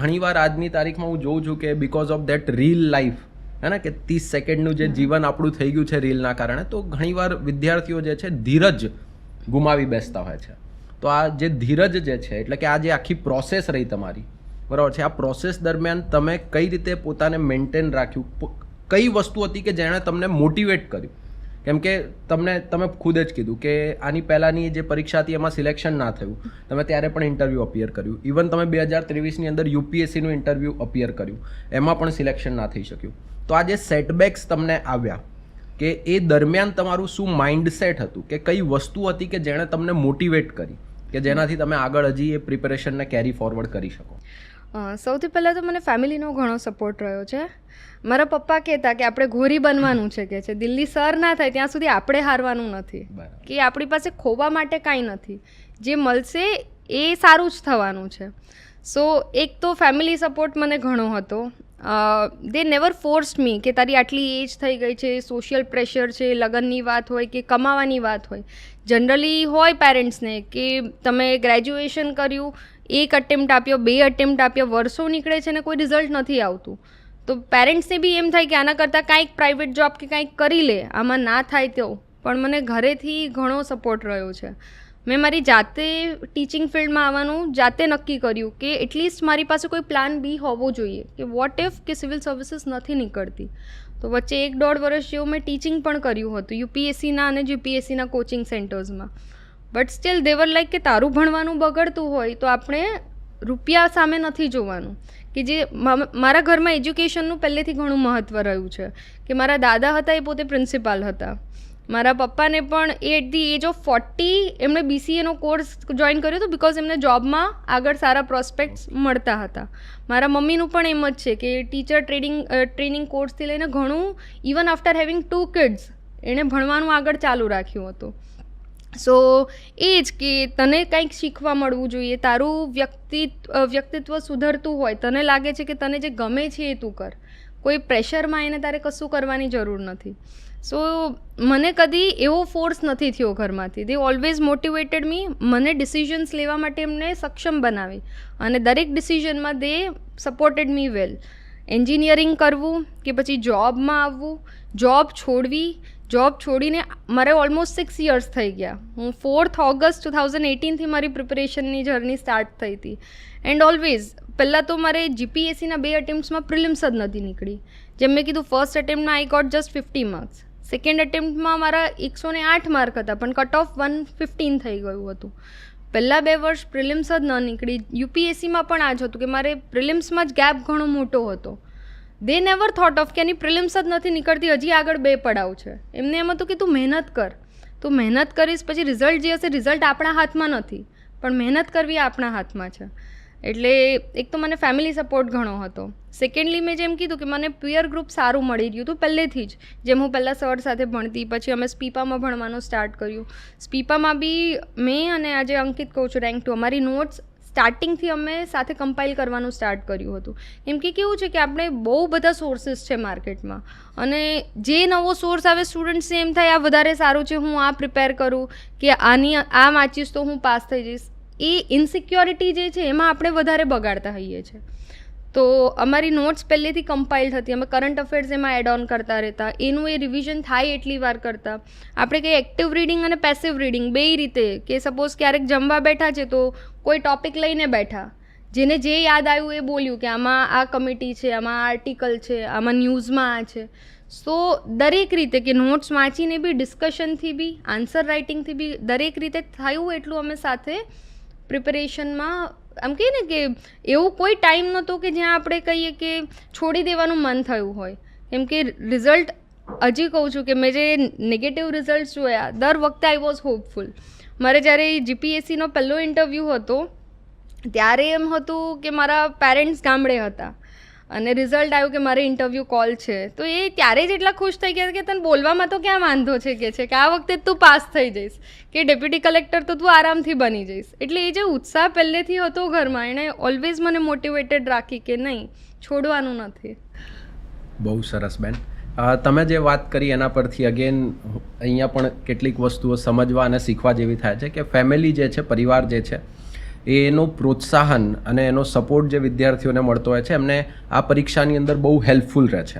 ઘણીવાર આજની તારીખમાં હું જોઉં છું કે because of that reel life હે ને કે ત્રીસ સેકન્ડનું જે જીવન આપણું થઈ ગયું છે રીલના કારણે તો ઘણીવાર વિદ્યાર્થીઓ જે છે ધીરજ ગુમાવી બેસતા હોય છે. તો આ જે ધીરજ જે છે એટલે કે આ જે આખી પ્રોસેસ રહી તમારી બરાબર છે? આ પ્રોસેસ દરમિયાન તમે કઈ રીતે પોતાને મેન્ટેન રાખ્યું? કઈ વસ્તુ હતી કે જેણે તમને મોટિવેટ કર્યું? કેમ કે તમને, તમે ખુદ જ કીધું કે આની પહેલાંની જે પરીક્ષા હતી એમાં સિલેક્શન ના થયું. તમે ત્યારે પણ ઇન્ટરવ્યૂ અપિયર કર્યું. ઇવન તમે બે હજાર ત્રેવીસની અંદર યુપીએસસીનું ઇન્ટરવ્યૂ અપિયર કર્યું. એમાં પણ સિલેક્શન ના થઈ શક્યું. તો આ જે સેટબેક્સ તમને આવ્યા, કે એ દરમિયાન તમારું શું માઇન્ડસેટ હતું? કે કઈ વસ્તુ હતી કે જેણે તમને મોટિવેટ કરી? કે જેનાથી તમે આગળ હજી એ પ્રિપેરેશનને કેરી ફોરવર્ડ કરી શકો? સૌથી પહેલાં તો મને ફેમિલીનો ઘણો સપોર્ટ રહ્યો છે. મારા પપ્પા કહેતા કે આપણે ઘોરી બનવાનું છે કે છે. દિલ્હી સર ના થાય ત્યાં સુધી આપણે હારવાનું નથી. કે આપણી પાસે ખોવા માટે કાંઈ નથી. જે મળશે એ સારું જ થવાનું છે. સો એક તો ફેમિલી સપોર્ટ મને ઘણો હતો. દે નેવર ફોર્સ મી કે તારી આટલી એજ થઈ ગઈ છે સોશિયલ પ્રેશર છે લગ્નની વાત હોય કે કમાવાની વાત હોય. જનરલી હોય પેરેન્ટ્સને કે તમે ગ્રેજ્યુએશન કર્યું એક અટેમ્પ્ટ આપ્યો, બે અટેમ્પ્ટ આપ્યો, વર્ષો નીકળે છે ને કોઈ રિઝલ્ટ નથી આવતું. તો પેરેન્ટ્સને બી એમ થાય કે આના કરતાં કાંઈક પ્રાઇવેટ જોબ કે કાંઈક કરી લે, આમાં ના થાય તો પણ મને ઘરેથી ઘણો સપોર્ટ રહ્યો છે. મેં મારી જાતે ટીચિંગ ફિલ્ડમાં આવવાનું જાતે નક્કી કર્યું કે એટલીસ્ટ મારી પાસે કોઈ પ્લાન બી હોવો જોઈએ, કે વોટ ઇફ કે સિવિલ સર્વિસીસ નથી નીકળતી. તો વચ્ચે એક દોઢ વર્ષ જેવું મેં ટીચિંગ પણ કર્યું હતું યુપીએસસીના અને જીપીએસસીના coaching સેન્ટર્સમાં but still they were like કે તારું ભણવાનું બગડતું હોય તો આપણે રૂપિયા સામે નથી જોવાનું. કે જે મારા ઘરમાં એજ્યુકેશનનું પહેલેથી ઘણું મહત્ત્વ રહ્યું છે. કે મારા દાદા હતા એ પોતે પ્રિન્સિપાલ હતા. મારા પપ્પાને પણ at the age of forty એમણે બીસીએનો કોર્સ જોઈન કર્યો હતો બિકોઝ એમને જોબમાં આગળ સારા પ્રોસ્પેક્ટ્સ મળતા હતા. મારા મમ્મીનું પણ એમ જ છે કે ટીચર ટ્રેનિંગ ટ્રેનિંગ કોર્સથી લઈને ઘણું even after having two kids એણે ભણવાનું આગળ ચાલુ રાખ્યું હતું. સો એ જ કે તને કંઈક શીખવા મળવું જોઈએ. તારું વ્યક્તિ વ્યક્તિત્વ સુધરતું હોય. તને લાગે છે કે તને જે ગમે છે એ તું કર. કોઈ પ્રેશરમાં એને તારે કશું કરવાની જરૂર નથી. સો મને કદી એવો ફોર્સ નથી થયો ઘરમાંથી. દે ઓલવેઝ મોટિવેટેડ મી મને ડિસિઝન્સ લેવા માટે એમને સક્ષમ બનાવી. અને દરેક ડિસિઝનમાં દે સપોર્ટેડ મી વેલ એન્જિનિયરિંગ કરવું કે પછી જોબમાં આવવું. જોબ છોડવી. જોબ છોડીને મારે ઓલમોસ્ટ સિક્સ યર્સ થઈ ગયા. હું ફોર્થ ઓગસ્ટ ટુ થાઉઝન્ડ એટીનથી મારી પ્રિપરેશનની જર્ની સ્ટાર્ટ થઈ હતી. એન્ડ ઓલવેઝ પહેલાં તો મારે જીપીએસસીના બે અટેમ્પ્ટમાં પ્રિલિમ્સ જ નથી નીકળી. જેમ મેં કીધું first અટેમ્પ્ટમાં I got just fifty marks second અટેમ્પ્ટમાં મારા એકસો ને આઠ માર્ક હતા, પણ કટ ઓફ વન ફિફ્ટીન થઈ ગયું હતું. પહેલાં બે વર્ષ પ્રિલિમ્સ જ ન નીકળી. યુપીએસસીમાં પણ આ જ હતું કે મારે પ્રિલિમ્સમાં જ ગેપ ઘણો મોટો હતો. દે નેવર થોટ ઓફ કે એની પ્રિલિમ્સ જ નથી નીકળતી, હજી આગળ બે પડાવ છે. એમને એમ હતું કે તું મહેનત કર. તું મહેનત કરીશ, પછી રિઝલ્ટ જે હશે રિઝલ્ટ આપણા હાથમાં નથી. પણ મહેનત કરવી આપણા હાથમાં છે. એટલે એક તો મને ફેમિલી સપોર્ટ ઘણો હતો. સેકન્ડલી મેં જેમ કીધું કે મને પિયર ગ્રુપ સારું મળી રહ્યું હતું પહેલેથી જ. જેમ હું પહેલાં સર સાથે ભણતી, પછી અમે સ્પીપામાં ભણવાનું સ્ટાર્ટ કર્યું. સ્પીપામાં બી મેં અને આજે અંકિત કહું છું રેન્ક ટુ અમારી નોટ્સ સ્ટાર્ટિંગથી અમે સાથે કમ્પાઇલ કરવાનું સ્ટાર્ટ કર્યું હતું. કેમ કે કેવું છે કે આપણે બહુ બધા સોર્સિસ છે માર્કેટમાં અને જે નવો સોર્સ આવે સ્ટુડન્ટ્સને એમ થાય, આ વધારે સારું છે, હું આ પ્રિપેર કરું કે આની, આ વાંચીશ તો હું પાસ થઈ જઈશ. એ ઇનસિક્યોરિટી જે છે, એમાં આપણે વધારે બગાડતા હોઈએ છીએ. તો અમારી નોટ્સ પહેલેથી કમ્પાઇલ થતી. અમે કરંટ અફેર્સ એમાં એડ ઓન કરતા રહેતા. એનું એ રિવિઝન થાય એટલી વાર કરતા. આપણે કંઈ એક્ટિવ રીડિંગ અને પેસિવ રીડિંગ બે રીતે કે સપોઝ ક્યારેક જમવા બેઠા છે તો કોઈ ટોપિક લઈને બેઠા. જેને જે યાદ આવ્યું એ બોલ્યું કે આમાં આ કમિટી છે, આમાં આર્ટિકલ છે, આમાં ન્યૂઝમાં આ છે. સો દરેક રીતે કે નોટ્સ વાંચીને બી ડિસ્કશનથી બી આન્સર રાઇટિંગથી બી દરેક રીતે થયું એટલું અમે સાથે પ્રિપરેશનમાં આમ કહીએ ને કે એવું કોઈ ટાઈમ નહોતો કે જ્યાં આપણે કહીએ કે છોડી દેવાનું મન થયું હોય. કેમ કે રિઝલ્ટ હજી કહું છું કે મેં જે નેગેટિવ રિઝલ્ટ જોયા, દર વખતે આઈ વોઝ હોપફુલ મારે જ્યારે જીપીએસસીનો પહેલો ઇન્ટરવ્યૂ હતો, ત્યારે એમ હતું કે મારા પેરેન્ટ્સ ગામડે હતા. અને રિઝલ્ટ આવ્યું કે મારે ઇન્ટરવ્યૂ કોલ છે. તો એ ત્યારે જ એટલા ખુશ થઈ ગયા કે તને બોલવામાં તો ક્યાં વાંધો છે કે છે? કે આ વખતે તું પાસ થઈ જઈશ. કે ડેપ્યુટી કલેક્ટર તો તું આરામથી બની જઈશ. એટલે એ જે ઉત્સાહ પહેલેથી હતો ઘરમાં, એણે ઓલવેઝ મને મોટિવેટેડ રાખી કે નહીં, છોડવાનું નથી. બહુ સરસ બેન. તમે જે વાત કરી એના પરથી અગેન અહીંયા પણ કેટલીક વસ્તુઓ સમજવા અને શીખવા જેવી થાય છે કે ફેમિલી જે છે, પરિવાર જે છે એનો પ્રોત્સાહન અને એનો સપોર્ટ જે વિદ્યાર્થીઓને મળતો હોય છે, એમને આ પરીક્ષાની અંદર બહુ હેલ્પફુલ રહે છે.